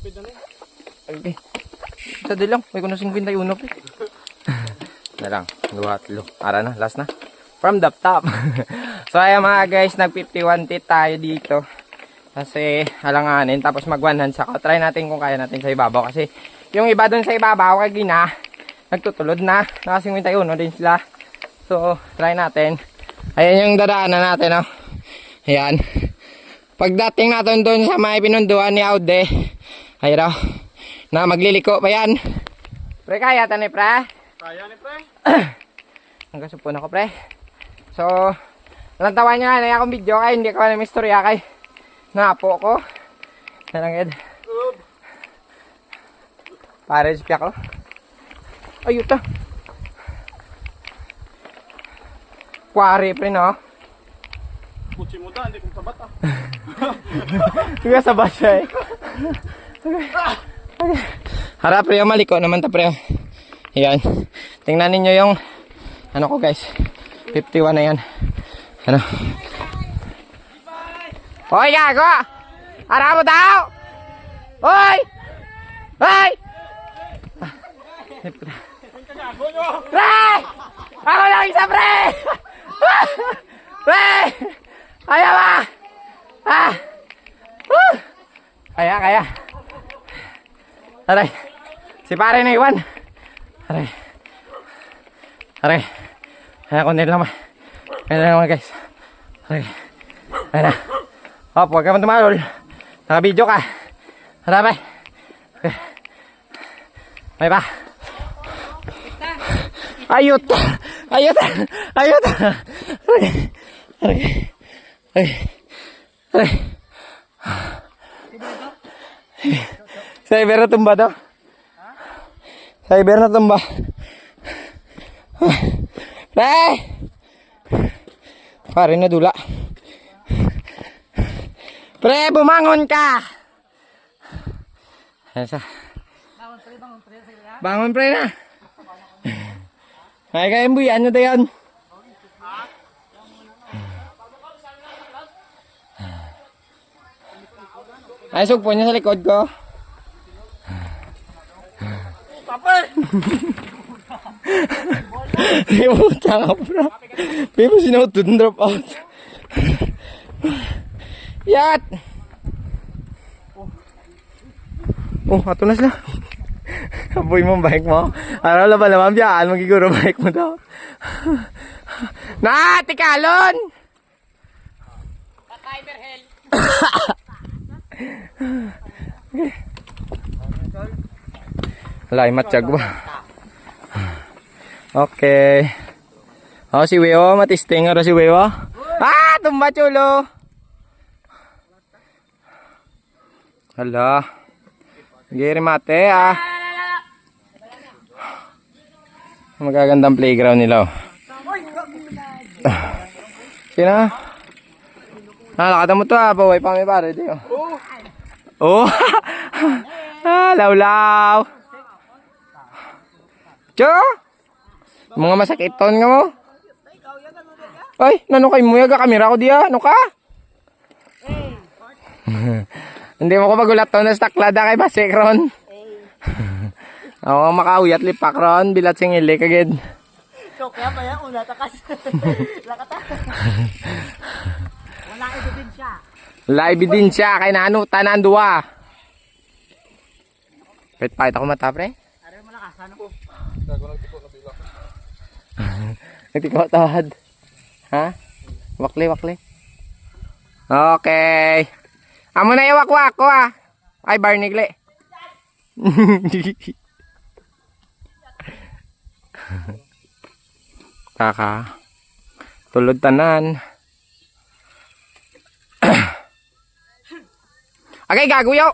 Okay. Isa din lang. May kuno 51 pre. na lang. Dua, tlo. Ara na. Last na. From the top. so ayan mga guys. Nag 51 tit tayo dito. Kasi alanganin. Tapos mag one hands ako. Try natin kung kaya natin sa ibabaw. Kasi yung iba dun sa ibabaw kay Gina. Nagtutulod na. Naka 51 din sila. So try natin. Ayan yung dadaanan natin. Oh. Ayan. Pagdating natin doon sa may pinunduan ni Aude, ay raw, na magliliko pa yan. Pre, kaya tani pre? Kaya ni pre. Hanggang supon ako pre. So, nalantawan niya na akong video kay hindi ko na mistorya kay napo ko. Narangid. Pare, siya ko. Ayuta. Kwari pre no. Kutsi mo da, hindi kong sabat ah. Tuga sa basya eh. Harap pre, maliko naman ta pre. Ayan. Tingnan ninyo yung ano ko guys. 51 na yan. Ano? Hoy, gago! Harap mo daw! Hoy! Hoy! Pre! Ako lang isa, pre! pre! Kaya ba? Ah! Woo! Kaya, kaya. Aray. Si pare na iwan. Aray. Aray. Nila naman. Kaya na naman guys. Aray. Ayan na. Hop, huwag ka man tumalol. Naka-video ka. Harap eh. Okay. May pa. Ayot! Ayot! Ayot! Aray! Aray! Aray! Aray! Cyber na tumba to. Cyber na tumba. Pre! Pare na dula. Pre, bumangon ka! Siya. Bangon pre na. Ay, kaya buyan nyo tayo. Ay, sugpo niya sa likod ko. Mo tanga bro. Di mo sinutod drop out. Yat! Oh, ato na sila. Apoy mo bike mo. Araw la ba naman biyaan, magiguro bike mo daw. Na, tikalon! Wala, ay matsyag ba? Okay. Oh, si Weo, matisting nga si Weo. Ah, tumba chulo. Hala. Giri mate ah. Magagandang playground nila. oh. Sino? Nalakata mo to ah, baway pa may pare di oh. Oh. ah, lawlaw. Cho? Mga masakiton nga mo. Ay, nano kay mo yaga kamera ko diya. Ano ka? Hindi mo ko magulat to na staklada kay Basik ron. Ako nga makauyat lipak ron, bilat sing ili kagid. Ikaw kaya ba yan? Una takas. Lakata. Wala ito din siya. Live din siya kay nano tanan duwa. Pet pa ako mata pre. Are mo lakas. Ano po? Nagtikaw tawad. Ha? Wakli, wakli. Okay. Amo na iwak ko ah. Ay, Barnigle. Kaka. Tulod tanan. okay, gago yaw.